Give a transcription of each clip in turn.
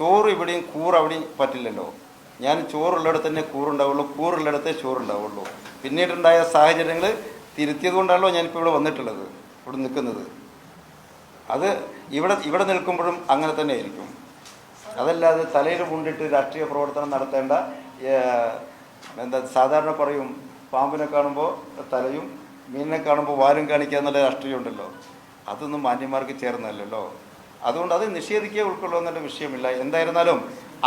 ചോറ് ഇവിടെയും കൂറ് അവിടെയും പറ്റില്ലല്ലോ. ഞാൻ ചോറുള്ളിടത്ത് തന്നെ കൂറുണ്ടാവുള്ളൂ കൂറുള്ളിടത്തേ ചോറുണ്ടാവുള്ളൂ. പിന്നീടുണ്ടായ സാഹചര്യങ്ങൾ തിരുത്തിയത് കൊണ്ടാണല്ലോ ഞാനിപ്പോൾ ഇവിടെ വന്നിട്ടുള്ളത് ഇവിടെ നിൽക്കുന്നത്. അത് ഇവിടെ ഇവിടെ നിൽക്കുമ്പോഴും അങ്ങനെ തന്നെ ആയിരിക്കും അതല്ലാതെ തലയിൽ കൊണ്ടിട്ട് രാഷ്ട്രീയ പ്രവർത്തനം നടത്തേണ്ട എന്താ സാധാരണ പറയും പാമ്പിനെ കാണുമ്പോൾ തലയും മീനിനെ കാണുമ്പോൾ വാലും കാണിക്കുക എന്നുള്ള രാഷ്ട്രീയം ഉണ്ടല്ലോ. അതൊന്നും മാന്യന്മാർക്ക് ചേർന്നല്ലല്ലോ അതുകൊണ്ട് അത് നിഷേധിക്കുക ഉൾക്കൊള്ളുക എന്നുള്ള വിഷയമില്ല. എന്തായിരുന്നാലും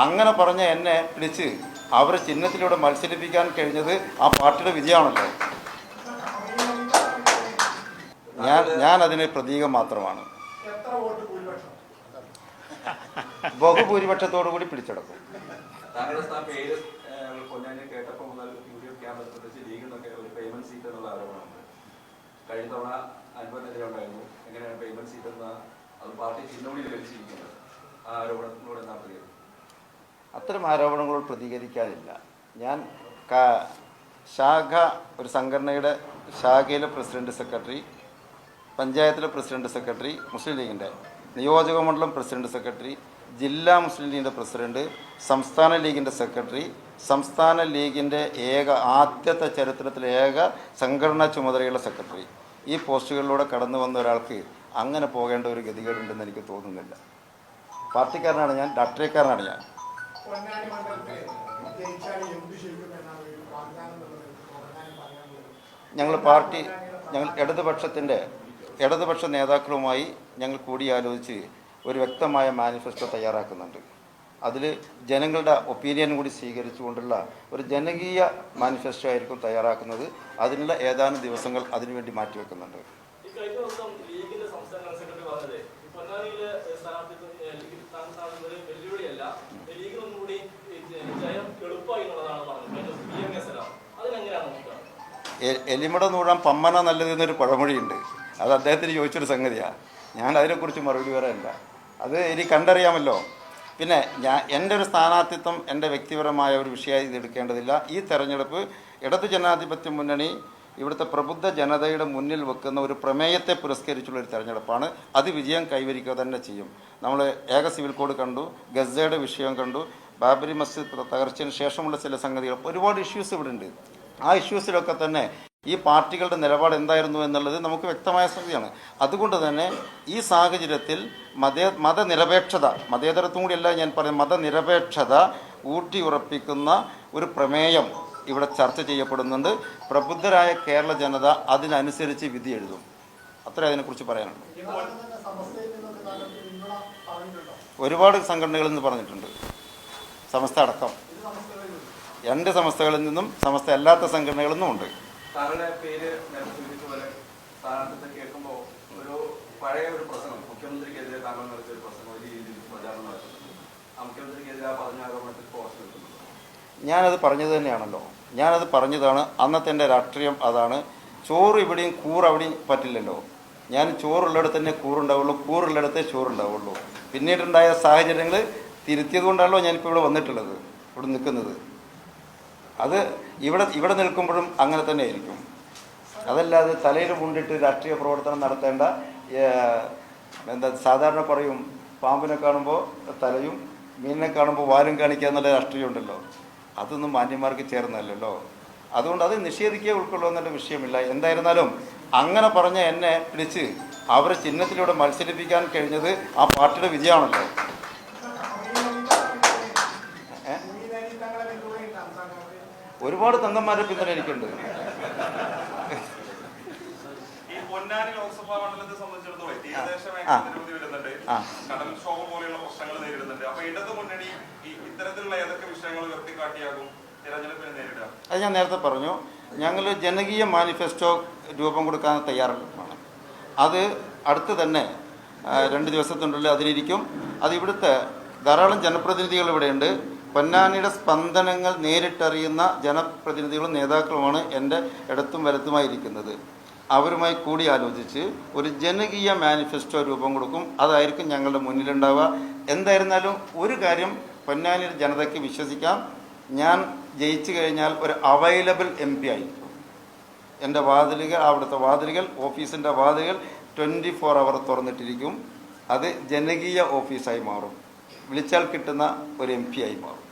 അങ്ങനെ പറഞ്ഞ എന്നെ പിടിച്ച് അവരെ ചിഹ്നത്തിലൂടെ മത്സരിപ്പിക്കാൻ കഴിഞ്ഞത് ആ പാർട്ടിയുടെ വിജയമാണല്ലോ. ഞാൻ ഞാൻ അതിന് പ്രതീകം മാത്രമാണ്. ബഹുഭൂരിപക്ഷത്തോടു കൂടി പിടിച്ചെടുക്കും. കഴിഞ്ഞ തവണ അനുഭവത്തിനെതിരെ ഉണ്ടായിരുന്നു. എങ്ങനെയാണ് പേയ്മെന്റ് സീറ്റ് എന്ന അത് പാർട്ടി ചിഹ്നോടി ലഭിച്ചിരിക്കുന്നത് ആ ആരോപണത്തിനോട് എന്താ പ്രതികരണം അത്തരം ആരോപണങ്ങളോട് പ്രതികരിക്കാനില്ല. ഞാൻ ശാഖ ഒരു സംഘടനയുടെ ശാഖയിലെ പ്രസിഡന്റ് സെക്രട്ടറി പഞ്ചായത്തിലെ പ്രസിഡന്റ് സെക്രട്ടറി മുസ്ലിം ലീഗിന്റെ നിയോജക മണ്ഡലം പ്രസിഡന്റ് സെക്രട്ടറി ജില്ലാ മുസ്ലിം ലീഗിന്റെ പ്രസിഡന്റ് സംസ്ഥാന ലീഗിന്റെ സെക്രട്ടറി സംസ്ഥാന ലീഗിന്റെ ഏക ആദ്യത്തെ ചരിത്രത്തിലെ ഏക സംഘടനാ ചുമതലയുള്ള സെക്രട്ടറി. ഈ പോസ്റ്റുകളിലൂടെ കടന്നു വന്ന ഒരാൾക്ക് അങ്ങനെ പോകേണ്ട ഒരു ഗതികേടുണ്ടെന്ന് എനിക്ക് തോന്നുന്നില്ല. പാർട്ടിക്കാരനാണ് ഞാൻ രാഷ്ട്രീയക്കാരനാണ് ഞാൻ. ഞങ്ങൾ പാർട്ടി ഞങ്ങൾ ഇടതുപക്ഷത്തിന്റെ ഇടതുപക്ഷ നേതാക്കളുമായി ഞങ്ങൾ കൂടിയാലോചിച്ച് ഒരു വ്യക്തമായ മാനിഫെസ്റ്റോ തയ്യാറാക്കുന്നുണ്ട്. അതിൽ ജനങ്ങളുടെ ഒപ്പീനിയൻ കൂടി സ്വീകരിച്ചുകൊണ്ടുള്ള ഒരു ജനകീയ മാനിഫെസ്റ്റോ ആയിരിക്കും തയ്യാറാക്കുന്നത്. അതിനുള്ള ഏതാനും ദിവസങ്ങൾ അതിനുവേണ്ടി മാറ്റിവെക്കുന്നുണ്ട് ഈ കഴിഞ്ഞ ദിവസം ലീഗിന്റെ സംസ്ഥാന സെക്രട്ടറി പറഞ്ഞത് ഈ പൊന്നാനിയിലെ സ്ഥാനാർത്ഥിത്വം ഏഹ്, ലീഗ് സ്ഥാനാർത്ഥി ഒരു വെല്ലുവിളിയല്ല ലീഗിനൊന്നും കൂടി ഈ ജ- ജയം എളുപ്പമായി എന്നുള്ളതാണ് പറഞ്ഞത് പി എം എസ് എല്ലാം അതിനെങ്ങനെയാണ് നോക്കുക എ- എലിമട നൂഴാൻ പമ്മന നല്ലത് എന്നൊരു പഴമൊഴിയുണ്ട്. അത് അദ്ദേഹത്തിന് ചോദിച്ചൊരു സംഗതിയാണ് ഞാൻ അതിനെക്കുറിച്ച് മറുപടി പറയാനില്ല അത് എനിക്ക് കണ്ടറിയാമല്ലോ. പിന്നെ ഞാൻ എന്റെ ഒരു സ്ഥാനാർത്ഥിത്വം എന്റെ വ്യക്തിപരമായ ഒരു വിഷയമായി ഇത് എടുക്കേണ്ടതില്ല. ഈ തെരഞ്ഞെടുപ്പ് ഇടതു ജനാധിപത്യ മുന്നണി ഇവിടുത്തെ പ്രബുദ്ധ ജനതയുടെ മുന്നിൽ വെക്കുന്ന ഒരു പ്രമേയത്തെ പുരസ്കരിച്ചുള്ള ഒരു തെരഞ്ഞെടുപ്പാണ്. അത് വിജയം കൈവരിക്കുക തന്നെ ചെയ്യും. നമ്മൾ ഏക സിവിൽ കോഡ് കണ്ടു ഗസയുടെ വിഷയം കണ്ടു ബാബരി മസ്ജിദ് തകർച്ചയ്ക്ക് ശേഷമുള്ള ചില സംഗതികൾ. ഒരുപാട് ഇഷ്യൂസ് ഇവിടെ ഉണ്ട് ആ ഇഷ്യൂസിലൊക്കെ തന്നെ ഈ പാർട്ടികളുടെ നിലപാട് എന്തായിരുന്നു എന്നുള്ളത് നമുക്ക് വ്യക്തമായ സ്ഥിതിയാണ്. അതുകൊണ്ട് തന്നെ ഈ സാഹചര്യത്തിൽ മതേ മതനിരപേക്ഷത മതേതരത്വം കൂടിയല്ല ഞാൻ പറയുന്നത് മതനിരപേക്ഷത ഊട്ടി ഉറപ്പിക്കുന്ന ഒരു പ്രമേയം ഇവിടെ ചർച്ച ചെയ്യപ്പെടുന്നുണ്ട്. പ്രബുദ്ധരായ കേരള ജനത അതിനനുസരിച്ച് വിധി എഴുതും. അത്രേ അതിനെക്കുറിച്ച് പിന്തുണ ഒരുപാട് സംഘടനകളെന്ന് പറഞ്ഞിട്ടുണ്ട്. സമസ്ത അടക്കം. രണ്ട് സമസ്തകളിൽ നിന്നും സമസ്ത അല്ലാത്ത സംഘടനകളിൽ നിന്നും ഉണ്ട് താങ്കളുടെ പേര് നേരത്തെ സൂചിപ്പിച്ച പോലെ സ്ഥാനാർത്ഥിത്വം കേൾക്കുമ്പോൾ ഒരു പഴയ ഒരു പ്രസംഗം മുഖ്യമന്ത്രിക്കെതിരെ താങ്കൾ നടത്തിയ ഒരു പ്രസംഗം വലിയ രീതിയിൽ പ്രചാരണം നടത്തുന്നുണ്ട്. ആ മുഖ്യമന്ത്രിക്കെതിരെ ആ പറഞ്ഞ ആരോപണത്തിൽ പോസ്റ്റ് നിൽക്കുന്നുണ്ട് ഞാനത് പറഞ്ഞത് തന്നെയാണല്ലോ. ഞാനത് പറഞ്ഞതാണ് അന്നത്തെ എന്റെ രാഷ്ട്രീയം അതാണ്. ചോറ് ഇവിടെയും കൂറ് അവിടെയും പറ്റില്ലല്ലോ. ഞാൻ ചോറുള്ളിടത്ത് തന്നെ കൂറുണ്ടാവുള്ളൂ കൂറുള്ളിടത്തെ ചോറുണ്ടാവുള്ളൂ. പിന്നീടുണ്ടായ സാഹചര്യങ്ങൾ തിരുത്തിയത് കൊണ്ടാണല്ലോ ഞാനിപ്പോൾ ഇവിടെ വന്നിട്ടുള്ളത് ഇവിടെ നിൽക്കുന്നത്. അത് ഇവിടെ ഇവിടെ നിൽക്കുമ്പോഴും അങ്ങനെ തന്നെ ആയിരിക്കും അതല്ലാതെ തലയിൽ മുണ്ടിട്ട് രാഷ്ട്രീയ പ്രവർത്തനം നടത്തേണ്ട എന്താ സാധാരണ പറയും പാമ്പിനെ കാണുമ്പോൾ തലയും മീനിനെ കാണുമ്പോൾ വാലും കാണിക്കുക എന്നുള്ള രാഷ്ട്രീയം ഉണ്ടല്ലോ. അതൊന്നും മാന്യന്മാർക്ക് ചേർന്നല്ലല്ലോ. അതുകൊണ്ട് അത് നിഷേധിക്കുക ഉൾക്കൊള്ളുക എന്നുള്ള വിഷയമില്ല. എന്തായിരുന്നാലും അങ്ങനെ പറഞ്ഞ എന്നെ പിടിച്ച് അവരെ ചിഹ്നത്തിലൂടെ മത്സരിപ്പിക്കാൻ കഴിഞ്ഞത് ആ പാർട്ടിയുടെ വിജയമാണല്ലോ. ഒരുപാട് തങ്കന്മാരെ പിന്തുണ എനിക്കുണ്ട്. ഈ പൊന്നാനി ലോക്സഭാ മണ്ഡലത്തെ സംബന്ധിച്ചിടത്തോളം തീരദേശ വരുന്നുണ്ട്. കടൽ പോലെയുള്ള പ്രശ്നങ്ങൾ നേരിടുന്നുണ്ട്. അപ്പൊ ഇടത് മുന്നണി ഇത്തരത്തിലുള്ള ഏതൊക്കെ വിഷയങ്ങൾ ഉയർത്തിക്കാട്ടിയാകും തെരഞ്ഞെടുപ്പിനെ നേരിടുക? അത് ഞാൻ നേരത്തെ പറഞ്ഞു. ഞങ്ങൾ ജനകീയ മാനിഫെസ്റ്റോ രൂപം കൊടുക്കാൻ തയ്യാറാണ് അത് അടുത്ത് തന്നെ രണ്ട് ദിവസത്തിനുള്ളിൽ അതിലിരിക്കും. അത് ഇവിടുത്തെ ധാരാളം ജനപ്രതിനിധികൾ ഇവിടെയുണ്ട്. പൊന്നാനിയുടെ സ്പന്ദനങ്ങൾ നേരിട്ടറിയുന്ന ജനപ്രതിനിധികളും നേതാക്കളുമാണ് എന്റെ ഇടത്തും വലത്തുമായിരിക്കുന്നത്. അവരുമായി കൂടി ആലോചിച്ച് ഒരു ജനകീയ മാനിഫെസ്റ്റോ രൂപം കൊടുക്കും. അതായിരിക്കും ഞങ്ങളുടെ മുന്നിലുണ്ടാവുക. എന്തായിരുന്നാലും ഒരു കാര്യം പൊന്നാനിയുടെ ജനതയ്ക്ക് വിശ്വസിക്കാം. ഞാൻ ജയിച്ചു കഴിഞ്ഞാൽ ഒരു അവൈലബിൾ എം പി ആയിരിക്കും. എന്റെ വാതിലുകൾ അവിടുത്തെ വാതിലുകൾ ഓഫീസിന്റെ വാതിലുകൾ ട്വന്റി ഫോർ അവർ തുറന്നിട്ടിരിക്കും. അത് ജനകീയ ഓഫീസായി മാറും. വിളിച്ചാൽ കിട്ടുന്ന ഒരു എം പി ആയി മാറും.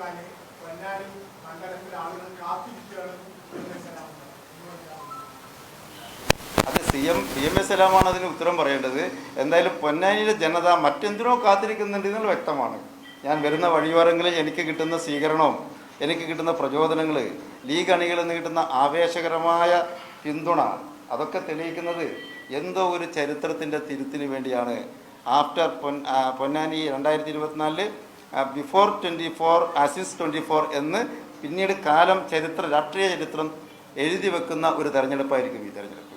തോൽപ്പിക്കാൻ പൊന്നാനി മണ്ഡലത്തിലെ ആളുകൾ കാത്തിരിക്കുകയാണ് C M C M S സലാമാണ് അതിന് ഉത്തരം പറയേണ്ടത്. എന്തായാലും പൊന്നാനിയിലെ ജനത മറ്റെന്തിനോ കാത്തിരിക്കുന്നുണ്ട് എന്നുള്ള വ്യക്തമാണ്. ഞാൻ വരുന്ന വഴിയോരങ്ങളിൽ എനിക്ക് കിട്ടുന്ന സ്വീകരണവും എനിക്ക് കിട്ടുന്ന പ്രചോദനങ്ങൾ ലീഗ് അണികളിൽ നിന്ന് കിട്ടുന്ന ആവേശകരമായ പിന്തുണ അതൊക്കെ തെളിയിക്കുന്നത് എന്തോ ഒരു ചരിത്രത്തിന്റെ തിരുത്തിന് വേണ്ടിയാണ്. ആഫ്റ്റർ പൊൻ പൊന്നാനി രണ്ടായിരത്തി ഇരുപത്തിനാലിൽ before twenty four as is twenty four എന്ന് പിന്നീട് കാലം ചരിത്ര രാഷ്ട്രീയ ചരിത്രം എഴുതി വെക്കുന്ന ഒരു തെരഞ്ഞെടുപ്പായിരിക്കും ഈ തെരഞ്ഞെടുപ്പ്.